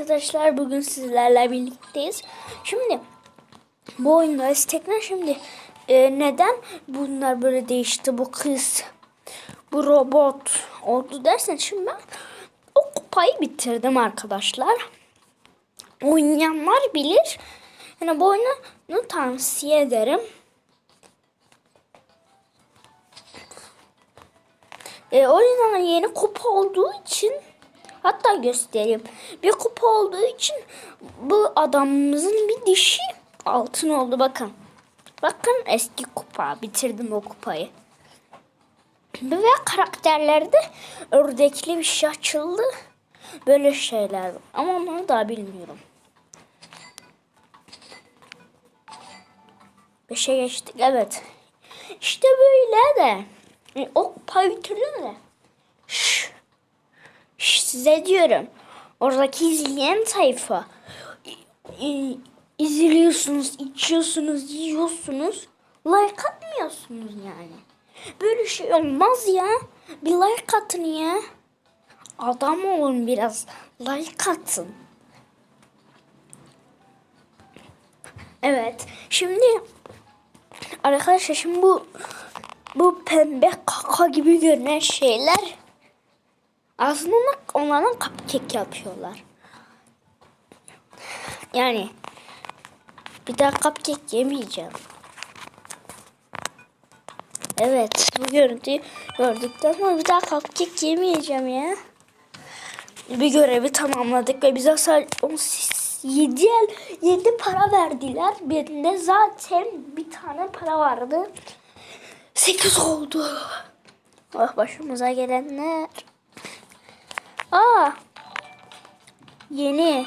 arkadaşlar bugün sizlerle birlikteyiz. Şimdi bu oyundayız tekrar şimdi e, neden bunlar böyle değişti bu kız bu robot oldu dersen şimdi ben o kupayı bitirdim arkadaşlar. Oynayanlar bilir. Yani bu oyunu tavsiye ederim. E, o yüzden yeni kupa olduğu için hatta göstereyim. Bir kupa olduğu için bu adamımızın bir dişi altın oldu bakın. Bakın eski kupa. Bitirdim o kupayı. Ve karakterlerde ördekli bir şey açıldı. Böyle şeyler. Ama onları daha bilmiyorum. Beşe geçtik. Evet. İşte böyle de. E, o kupayı bitirdim de. Size diyorum. Oradaki izleyen i- izliyorsunuz, içiyorsunuz, yiyorsunuz. Like atmıyorsunuz yani. Böyle şey olmaz ya. Bir like atın ya. Adam olun biraz. Like atın. Evet. Şimdi arkadaşlar şimdi bu bu pembe kaka gibi görünen şeyler aslında onlardan cupcake yapıyorlar. Yani bir daha cupcake yemeyeceğim. Evet bu görüntüyü gördükten sonra bir daha cupcake yemeyeceğim ya. Bir görevi tamamladık ve bize sadece 7 7 para verdiler. Birinde zaten bir tane para vardı. 8 oldu. Ah başımıza gelenler. Aa. Yeni.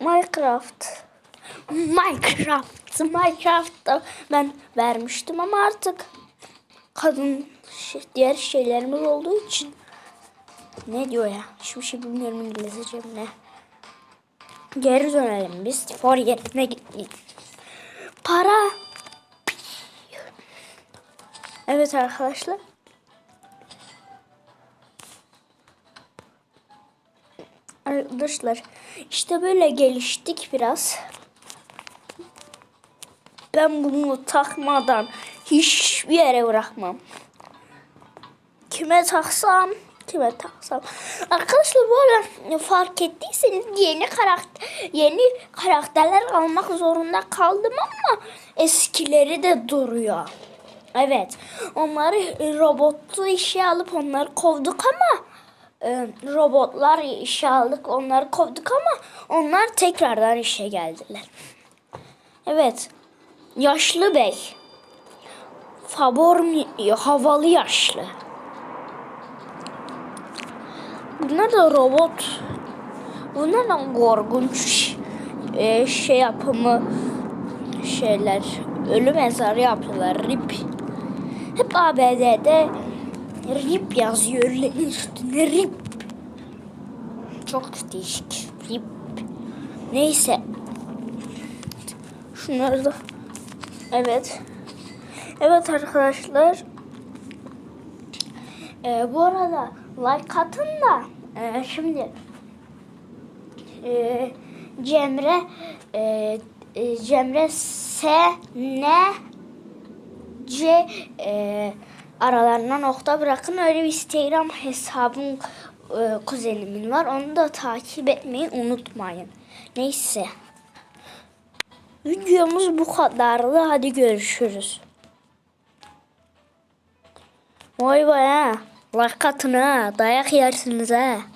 Minecraft. Minecraft. Minecraft'ta ben vermiştim ama artık kadın diğer şeylerimiz olduğu için ne diyor ya? Hiçbir şey bilmiyorum İngilizce ne. Geri dönelim biz. For yerine gitmeyelim. Para. Evet arkadaşlar. Arkadaşlar işte böyle geliştik biraz. Ben bunu takmadan hiçbir yere bırakmam. Kime taksam, kime taksam. Arkadaşlar bu arada fark ettiyseniz yeni karakter yeni karakterler almak zorunda kaldım ama eskileri de duruyor. Evet. Onları robotlu işe alıp onları kovduk ama e, robotlar işe aldık onları kovduk ama onlar tekrardan işe geldiler. Evet. Yaşlı bey. Favor havalı yaşlı. Bunlar da robot. Bunlar da korkunç e, şey yapımı şeyler. Ölü mezarı yapıyorlar. Rip. Hep ABD'de rip yazıyor ölülerin üstüne rip. Çok değişik. Rip. Neyse. Şunları da. Evet. Evet arkadaşlar. Ee, bu arada like atın da e, şimdi e, Cemre e, e, Cemre S N C e, aralarına nokta bırakın. Öyle bir Instagram hesabım e, kuzenimin var. Onu da takip etmeyi unutmayın. Neyse. Videomuz bu kadardı. Hadi görüşürüz. Vay ha. Like atın ha. Dayak yersiniz ha.